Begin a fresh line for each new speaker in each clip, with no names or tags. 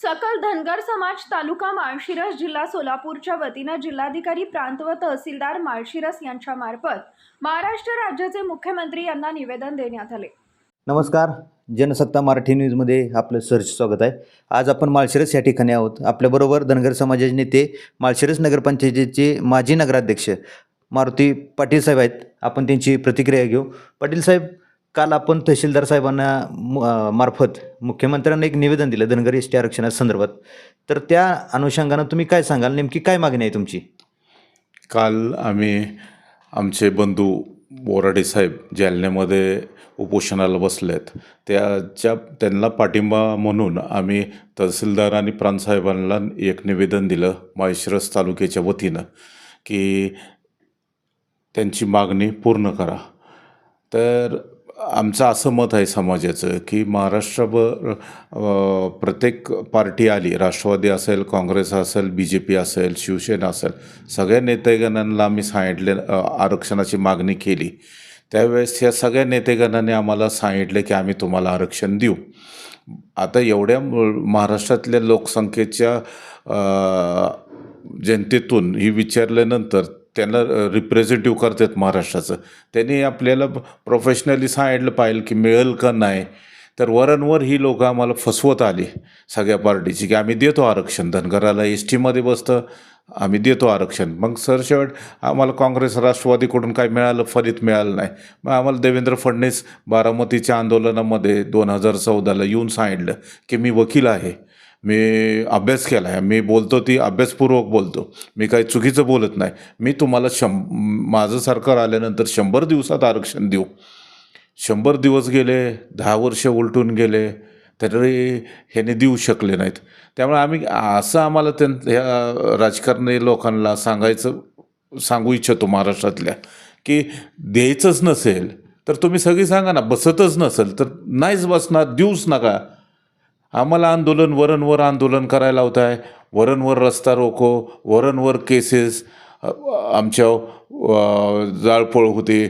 सकल धनगर समाज तालुका माळशिरस जिल्हा सोलापूरच्या वतीनं जिल्हाधिकारी प्रांत व तहसीलदार माळशिरस यांच्या मार्फत महाराष्ट्र राज्याचे मुख्यमंत्री यांना निवेदन देण्यात आले.
नमस्कार. जनसत्ता मराठी न्यूजमध्ये आपलं सहर्ष स्वागत आहे. आज आपण माळशिरस या ठिकाणी आहोत. आपल्याबरोबर धनगर समाजाचे नेते माळशिरस नगरपंचायतीचे माजी नगराध्यक्ष मारुती पाटील साहेब आहेत. आपण त्यांची प्रतिक्रिया घेऊ. पाटील साहेब काल आपण तहसीलदार साहेबांना मार्फत मुख्यमंत्र्यांना एक निवेदन दिलं धनगर एस टी आरक्षणासंदर्भात तर त्या अनुषंगानं तुम्ही काय सांगाल? नेमकी काय मागणी आहे तुमची?
काल आम्ही आमचे बंधू बोराडे साहेब जालन्यामध्ये उपोषणाला बसलेत त्याच्या त्यांना पाठिंबा म्हणून आम्ही तहसीलदार आणि प्रांतसाहेबांना एक निवेदन दिलं माळशिरस तालुक्याच्या वतीनं की त्यांची मागणी पूर्ण करा. तर आमचं असं मत आहे समाजाचं की महाराष्ट्रभर प्रत्येक पार्टी आली राष्ट्रवादी असेल काँग्रेस असेल बी जे पी असेल शिवसेना असेल सगळ्या नेतेगणांना आम्ही सांगितले आरक्षणाची मागणी केली. त्यावेळेस या सगळ्या नेतेगणांनी आम्हाला सांगितले की आम्ही तुम्हाला आरक्षण देऊ. आता एवढ्या महाराष्ट्रातल्या लोकसंख्येच्या जनतेतून ही विचारल्यानंतर त्यांना रिप्रेझेंटेटिव्ह करतात महाराष्ट्राचं. त्यांनी आपल्याला प्रोफेशनली सांगितलं पाहिजे की मिळेल का नाही. तर वरणवर ही लोकं आम्हाला फसवत आली सगळ्या पार्टीची की आम्ही देतो आरक्षण. धनगराला एस टीमध्ये बसतं आम्ही देतो आरक्षण. मग सरशेवट आम्हाला काँग्रेस राष्ट्रवादीकडून काय मिळालं फलित मिळालं नाही. मग आम्हाला देवेंद्र फडणवीस बारामतीच्या आंदोलनामध्ये दोन हजार चौदाला येऊन सांगितलं की मी वकील आहे. मी अभ्यास केला आहे मी बोलतो ती अभ्यासपूर्वक बोलतो. मी काही चुकीचं बोलत नाही. मी तुम्हाला शं माझं सरकार आल्यानंतर शंभर दिवसात आरक्षण देऊ. शंभर दिवस गेले दहा वर्ष उलटून गेले तरी ह्याने देऊ शकले नाहीत. त्यामुळे आम्ही असं आम्हाला त्यां ह्या राजकारणी लोकांना सांगायचं सांगू इच्छितो महाराष्ट्रातल्या की द्यायचंच नसेल तर तुम्ही सगळी सांगा ना बसतच नसेल तर नाहीच बसणार देऊच नका. आम्हाला आंदोलन वरणवर आंदोलन करायला होत आहे वरणवर रस्ता रोको वरणवर केसेस आमच्या जाळपोळ होते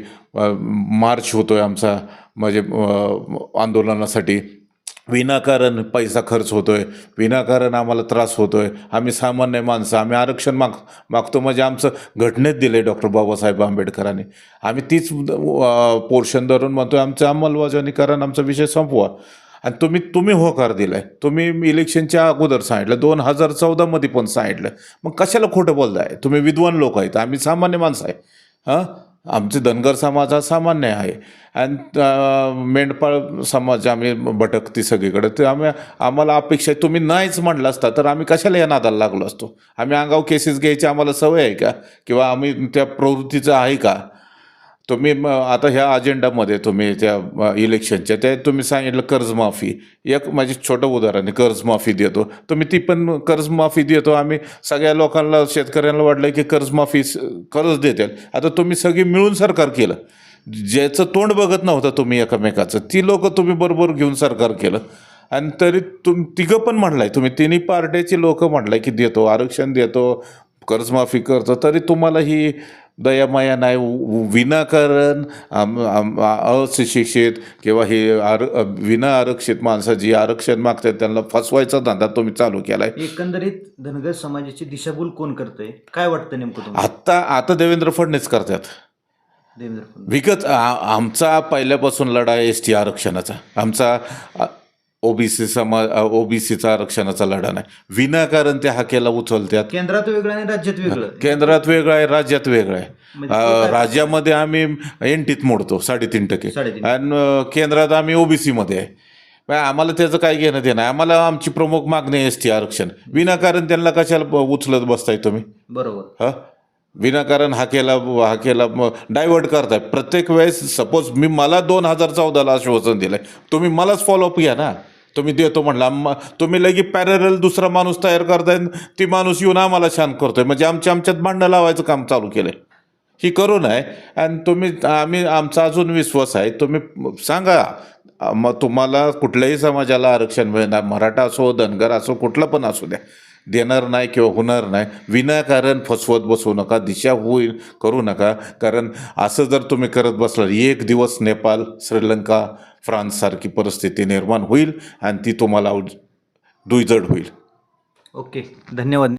मार्च होतो आहे आमचा म्हणजे आंदोलनासाठी. विनाकारण पैसा खर्च होतो आहे विनाकारण आम्हाला त्रास होतो आहे आम्ही सामान्य माणसं आम्ही आरक्षण माग मागतो. म्हणजे आमचं घटनेत दिलं आहे डॉक्टर बाबासाहेब आंबेडकरांनी. आम्ही तीच पोर्शन धरून म्हणतो आमचं अंमलबजावणी करा आमचा विषय संपवा. आणि तुम्ही तुम्ही होकार दिलाय. तुम्ही इलेक्शनच्या अगोदर सांगितलं दोन हजार चौदामध्ये पण सांगितलं. मग कशाला खोटं बोलताय? तुम्ही विद्वान लोक आहेत आम्ही सामान्य माणसं आहे. हां? आमचे धनगर समाज हा सामान्य आहे. आणि मेंढपाळ समाज आम्ही भटकती सगळीकडे. ते आम्ही आम्हाला अपेक्षा आहे तुम्ही नाहीच म्हणलं असता तर आम्ही कशाला या नादाला लागलो असतो? आम्ही अंगाव केसेस घ्यायची आम्हाला सवय आहे का? किंवा आम्ही त्या प्रवृत्तीचं आहे का? तुम्ही म आता ह्या अजेंडामध्ये तुम्ही त्या इलेक्शनच्या त्या तुम्ही सांगितलं कर्जमाफी एक माझी छोटं उदाहरण कर्जमाफी देतो. तुम्ही ती पण कर्जमाफी देतो. आम्ही सगळ्या लोकांना शेतकऱ्यांना वाटलं की कर्जमाफी कर्ज देतील. आता तुम्ही सगळी मिळून सरकार केलं. ज्याचं तोंड बघत नव्हतं तुम्ही एकमेकाचं ती लोक तुम्ही बरोबर घेऊन सरकार केलं. आणि तरी तुम तिघं पण म्हणलाय तुम्ही तिन्ही पार्ट्याची लोकं म्हणलाय की देतो आरक्षण देतो कर्जमाफी करतो तरी तुम्हाला ही दयामाया नाही विनाकारण अशिक्षित किंवा हे आर विना आरक्षित माणसं जी आरक्षण मागतात त्यांना फसवायचा धंदा तुम्ही चालू केलाय.
एकंदरीत धनगर समाजाची दिशाभूल कोण करतंय? काय वाटतं नेमकं
आत्ता आता देवेंद्र फडणवीस करतात.
देवेंद्र फडणवीस.
विकत आमचा पहिल्यापासून लढा एस टी आरक्षणाचा. आमचा ओबीसी समाज ओबीसीचा आरक्षणाचा लढा नाही. विनाकारण त्या हाकेला उचलतात
केंद्रात वेगळं आणि राज्यात वेगळं.
केंद्रात वेगळं आहे राज्यात वेगळं आहे.
म्हणजे
राज्यामध्ये आम्ही एनटीत मोडतो साडेतीन टक्के. आणि केंद्रात आम्ही ओबीसीमध्ये आहे. आम्हाला त्याचं काय घेणं देणं आम्हाला आमची प्रमुख मागणी आहे एस टी आरक्षण. विनाकारण त्यांना कशाला उचलत बसताय तुम्ही?
बरोबर.
हा? विनाकारण हाकेला हाकेला डायव्हर्ट करताय. प्रत्येक वेळेस सपोज मी मला दोन हजार चौदाला आश्वासन दिलंय. तुम्ही मलाच फॉलोअप घ्या ना. तुम्ही देतो म्हणला म- तुम्ही लगी पॅरल दुसरा माणूस तयार करताय आणि ती माणूस येऊन आम्हाला शांत करतोय. म्हणजे आमच्या आमच्यात भांडणं लावायचं काम चालू केलंय. ही करू नये. आणि तुम्ही आम्ही आमचा अजून विश्वास आहे. तुम्ही सांगा मग तुम्हाला कुठल्याही समाजाला आरक्षण मिळणार. मराठा असो धनगर असो कुठलं पण असू द्या. देणार नाही किंवा होणार नाही. विनाकारण फसवत बसू नका दिशा होईल करू नका. कारण असं जर तुम्ही करत बसला एक दिवस नेपाळ श्रीलंका फ्रान्ससारखी परिस्थिती निर्माण होईल आणि ती तुम्हाला दुईजड होईल.
ओके धन्यवाद.